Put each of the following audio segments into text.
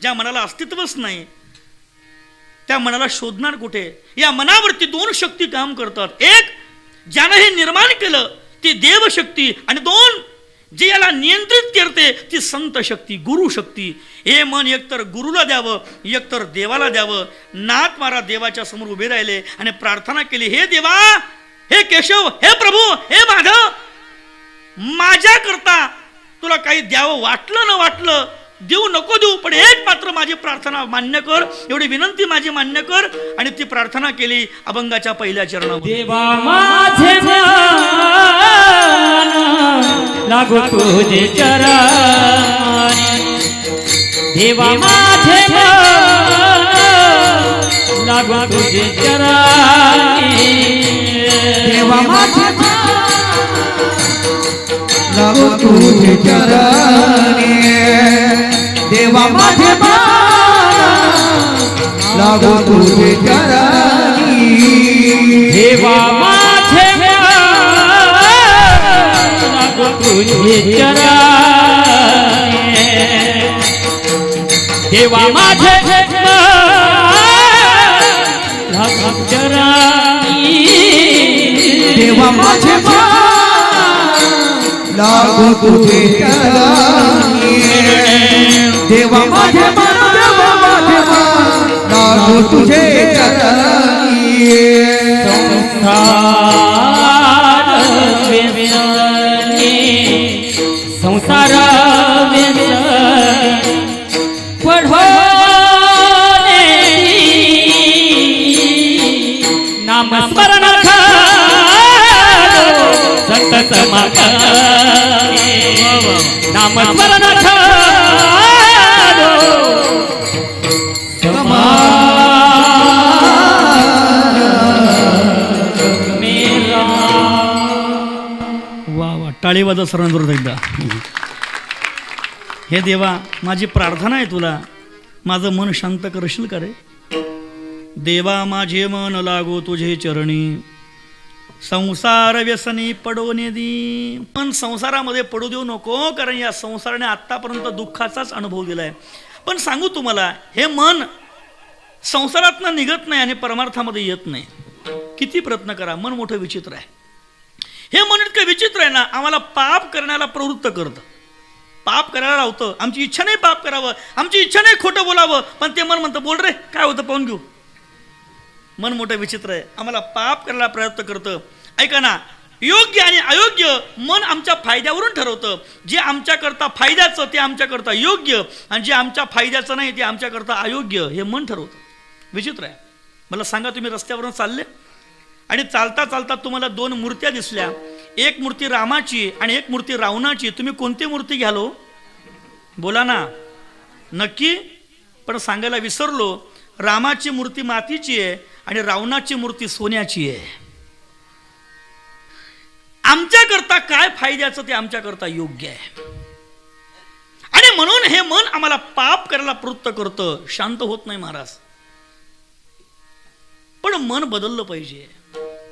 ज्या मनाला अस्तित्वच नाही त्या मनाला शोधणार कुठे? या मनावरती दोन शक्ती काम करतात. एक ज्यानं हे निर्माण केलं ती देवशक्ती. आणि दोन जे याला नियंत्रित करते ती संत शक्ती गुरु शक्ती. हे मन एकतर गुरुला द्यावं एकतर देवाला द्यावं. नाथ मारा देवाच्या समोर उभे राहिले आणि प्रार्थना केली हे देवा हे केशव हे प्रभू हे माधव माझ्याकरता तुला काही द्यावं वाटलं न वाटलं देऊ नको देऊ पण एक मात्र माझी प्रार्थना मान्य कर एवढी विनंती माझी मान्य कर आणि ती प्रार्थना केली अभंगाच्या पहिल्या चरणावर देवा माझे मान लागो तुझे चरण. देवा माझे मान लागो तुझे चरण. देवा माझे लागो तुझे चरण. देवा माझे लागो तुझे चरणी. देवा माझे लागो तुझे चरणी. देवा माझे लागो चरणी. देवा माझे लागो तुझे देवा माझे लागो तुझे चरणी. संसार व्यसनी संसार संत समागमे नामस्मरण वा वा. टाळी वाजा एकदा. हे देवा माझी प्रार्थना आहे तुला. माझं मन शांत करशील का रे? देवा माझे मन लागो तुझे चरणी. संसार व्यसनी पडू दी पण संसारामध्ये पडू देऊ नको कारण या संसाराने आत्तापर्यंत दुःखाचाच अनुभव दिलाय. पण सांगू तुम्हाला हे मन संसारातनं निघत नाही आणि परमार्थामध्ये येत नाही. किती प्रयत्न करा मन मोठं विचित्र आहे. हे मन इतकं विचित्र आहे ना आम्हाला पाप करण्याला प्रवृत्त करतं. पाप करायला लावतं. आमची इच्छा नाही पाप करावं. आमची इच्छा नाही खोटं बोलावं. पण ते मन म्हणतं बोल रे काय होतं पाहून घेऊ. मन मोठं विचित्र आहे. आम्हाला पाप करायला प्रयत्न करतं. ऐका ना योग्य आणि अयोग्य मन आमच्या फायद्यावरून ठरवतं. जे आमच्याकरता फायद्याचं ते आमच्याकरता योग्य. आणि जे आमच्या फायद्याचं नाही ते आमच्याकरता अयोग्य हे मन ठरवतं. विचित्र आहे. मला सांगा तुम्ही रस्त्यावरून चालले? आणि चालता चालता तुम्हाला दोन मूर्त्या दिसल्या. एक मूर्ती रामाची आणि एक मूर्ती रावणाची. तुम्ही कोणती मूर्ती घ्यालो? बोला ना. नक्की? पण सांगायला विसरलो. रामाची मूर्ती मातीची आहे. आणि रावणाची मूर्ती सोन्याची आहे. आमच्याकरता काय फायद्याचं ते आमच्याकरता योग्य आहे. आणि म्हणून हे मन आम्हाला पाप करायला प्रवृत्त करतं. शांत होत नाही महाराज. पण मन बदललं पाहिजे.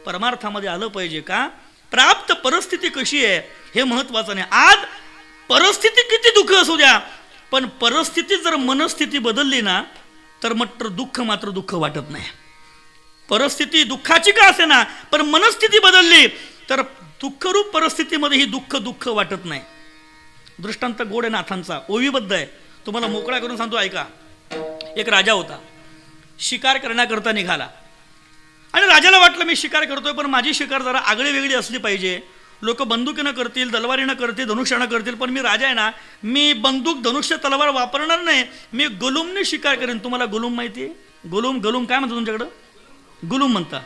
परमार्थामध्ये आलं पाहिजे का? प्राप्त परिस्थिती कशी आहे हे महत्वाचं नाही. आज परिस्थिती किती दुःख असू द्या पण परिस्थिती जर मनस्थिती बदलली ना तर मात्र दुःख मात्र दुःख वाटत नाही. परिस्थिती दुःखाची का असे ना पण मनस्थिती बदलली तर दुःखरूप परिस्थितीमध्ये ही दुःख दुःख वाटत नाही. दृष्टांत गोड आहे नाथांचा ओवीबद्ध आहे. तुम्हाला मोकळा करून सांगतो ऐका. एक राजा होता. शिकार करण्याकरता निघाला. आणि राजाला वाटलं मी शिकार करतोय पण माझी शिकार जरा आगळी वेगळी असली पाहिजे. लोक बंदुकीनं करतील तलवारीनं करतील धनुष्यानं करतील पण मी राजा आहे ना मी बंदूक धनुष्य तलवार वापरणार नाही. मी गुलुमने शिकार करेन. तुम्हाला गुलुम माहिती आहे? गुलुम गलुम काय म्हणतो तुमच्याकडं? गुलुम म्हणतात.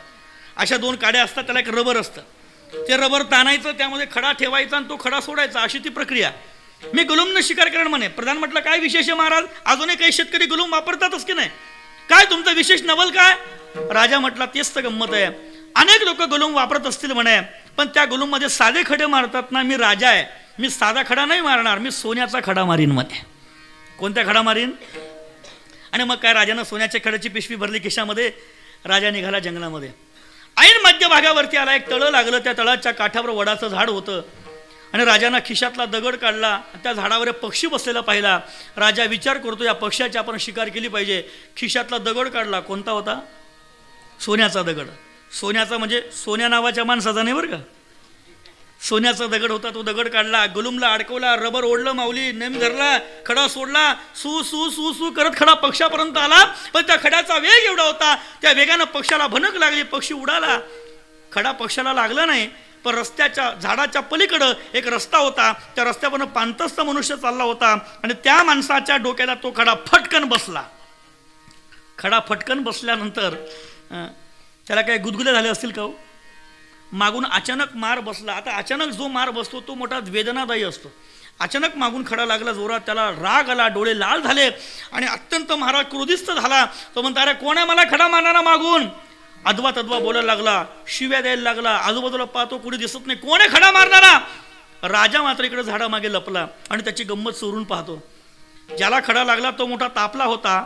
अशा दोन काड्या असतात त्याला एक रबर असतं. ते रबर ताणायचं त्यामध्ये खडा ठेवायचा आणि तो खडा सोडायचा अशी ती प्रक्रिया. मी गुलूमनं शिकार करेन म्हणे. प्रधान म्हटलं काय विशेष आहे महाराज? अजूनही काही शेतकरी गुलुम वापरतातच की नाही? काय तुमचं विशेष नवल काय? राजा म्हटला तेच तर गंमत आहे. अनेक लोक गुलुम वापरत असतील म्हणे पण त्या गुलूममध्ये साधे खडे मारतात ना मी राजा आहे. मी साधा खडा नाही मारणार मी सोन्याचा खडा मारीन म्हणे. कोणत्या खडा मारीन? आणि मग काय राजानं सोन्याच्या खड्याची पिशवी भरली खिशामध्ये? राजा निघाला जंगलामध्ये. ऐन मध्यभागावरती आला एक तळं लागलं त्या तळाच्या काठावर वडाचं झाड होतं. आणि राजानं खिशातला दगड काढला त्या झाडावर एक पक्षी बसलेला पाहिला. राजा विचार करतो या पक्ष्याची आपण शिकार केली पाहिजे. खिशातला दगड काढला. कोणता होता? सोन्याचा दगड. सोन्याचा म्हणजे सोन्या नावाच्या माणसाचा नाही बरं का? सोन्याचा दगड होता तो दगड काढला गुलुमला अडकवला रबर ओढलं माऊली नेम धरला खडा सोडला सू सू सू सू करत खडा पक्षापर्यंत आला. पण त्या खड्याचा वेग एवढा होता त्या वेगानं पक्षाला भनक लागली पक्षी उडाला. खडा पक्षाला लागला नाही पण रस्त्याच्या झाडाच्या पलीकडं एक रस्ता होता. त्या रस्त्यावरनं पांतस्थ मनुष्य चालला होता आणि त्या माणसाच्या डोक्याला तो खडा फटकन बसला. खडा फटकन बसल्यानंतर त्याला काही गुदगुले झाले असतील का हो? मागून अचानक मार बसला. आता अचानक जो मार बसतो तो मोठा वेदनादायी असतो. अचानक मागून खडा लागला जोरात त्याला राग आला डोळे लाल झाले आणि अत्यंत महाराज क्रोधिस्त झाला. तो म्हणता अरे कोण आहे मला खडा मारणारा मागून? अदवा तद्वा बोलायला लागला शिव्या द्यायला लागला. आजूबाजूला पाहतो कुणी दिसत नाही. कोण आहे खडा मारणारा? राजा मात्र इकडे झाडामागे लपला आणि त्याची गंमत चोरून पाहतो. ज्याला खडा लागला तो मोठा तापला होता.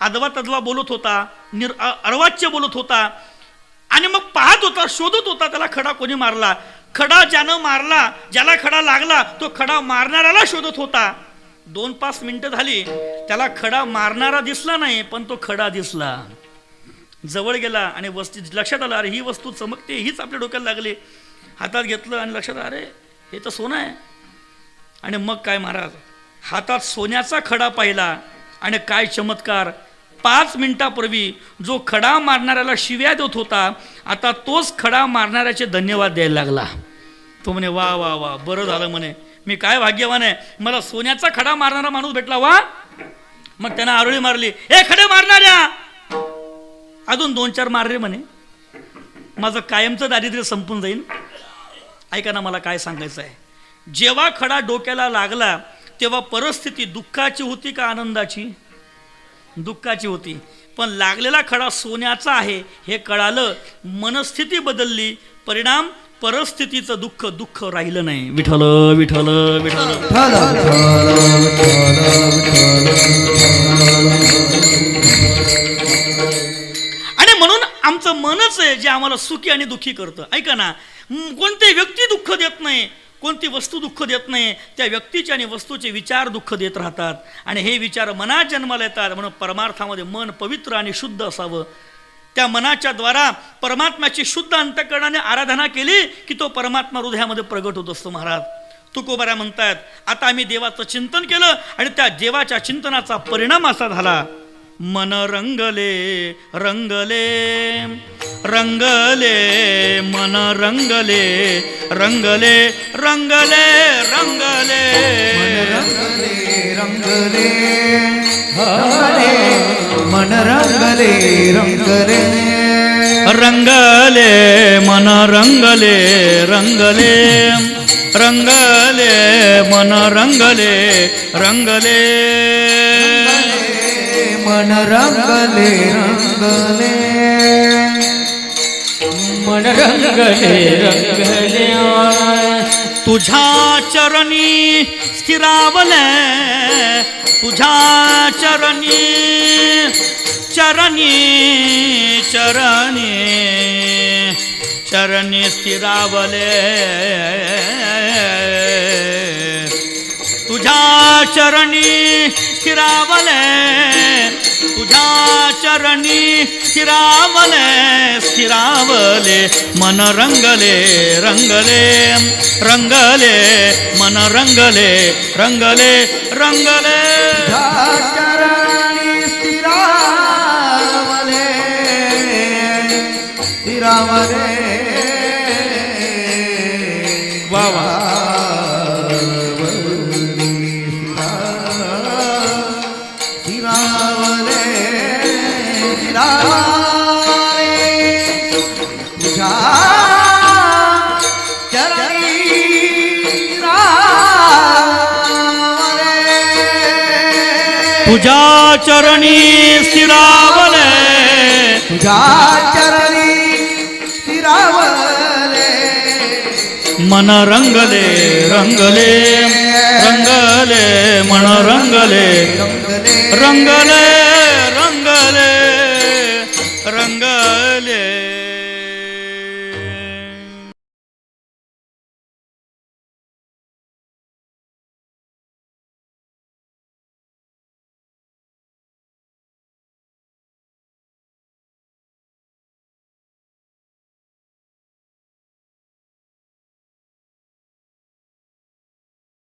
अदवा तद्वा बोलत होता निर अर्वाच्य बोलत होता. आणि मग पाहत होता शोधत होता त्याला खडा कोणी मारला? खडा ज्यानं मारला ज्याला खडा लागला तो खडा मारणाऱ्याला शोधत होता. दोन पाच मिनिटं झाली त्याला खडा मारणारा दिसला नाही पण तो खडा दिसला. जवळ गेला आणि वस्ती लक्षात आलं अरे ही वस्तू चमकते हीच आपल्या डोक्याला लागली. हातात घेतलं आणि लक्षात अरे हे तर सोनं आहे. आणि मग काय महाराज? हातात सोन्याचा खडा पाहिला आणि काय चमत्कार? पाच मिनिटापूर्वी जो खडा मारणाऱ्याला शिव्या देत होता आता तोच खडा मारणाऱ्याचे धन्यवाद द्यायला लागला. तो म्हणे वा वा वा बरं झालं म्हणे. मी काय भाग्यवान आहे. मला सोन्याचा खडा मारणारा माणूस भेटला वा. मग त्यानं आरोळी मारली ए खडे मारणाऱ्या. अजून दोन चार मार रे म्हणे. माझं कायमचं दारिद्र्य संपून जाईल ऐका ना मला काय सांगायचं आहे. जेव्हा खडा डोक्याला लागला तेव्हा परिस्थिती दुःखाची होती का आनंदाची? दुःखाची होती. पण लागलेला खडा सोन्याचा आहे हे कळालं मनस्थिती बदलली. परिणाम परिस्थितीचं दुःख दुःख राहिलं नाही. विठल विठल विठल आणि म्हणून आमचं मनच आहे जे आम्हाला सुखी आणि दुःखी करतं. ऐका ना कोणते व्यक्ती दुःख देत नाही कोणती वस्तू दुःख देत नाही त्या व्यक्तीचे आणि वस्तूचे विचार दुःख देत राहतात. आणि हे विचार मनात जन्माला येतात म्हणून परमार्थामध्ये मन पवित्र आणि शुद्ध असावं. त्या मनाच्या द्वारा परमात्म्याची शुद्ध अंतकरणाने आराधना केली की तो परमात्मा हृदयामध्ये प्रगट होत असतो महाराज. तुकोबाऱ्या म्हणतात आता आम्ही देवाचं चिंतन केलं आणि त्या देवाच्या चिंतनाचा परिणाम असा झाला. मन रंगले रंगले. रंगले मन रंगले रंगले रंगले रंगले रंगले रंगले रंगले मन रंगले रंगले रंगले मन रंगले रंगले रंगले मन रंगले रंगले मन रंगले रंगले मन रंगले रंगले तुझ्या चरणी स्थिरावले तुझ्या चरणी चरणी चरणी चरणी स्थिरावले। तुझ्या चरणी स्थिरावले तुझ्या चरणी स्थिरावले स्थिरावले मन रंगले रंगले रंगले मन रंगले रंगले रंगले. चरणी स्थिरावले स्थिरावले. तुझ्या चरणी स्थिरावले. तुझ्या चरणी स्थिरावले. मन रंगले रंगले रंगले मन रंगले. रंगले. रंगले. रंगले रंग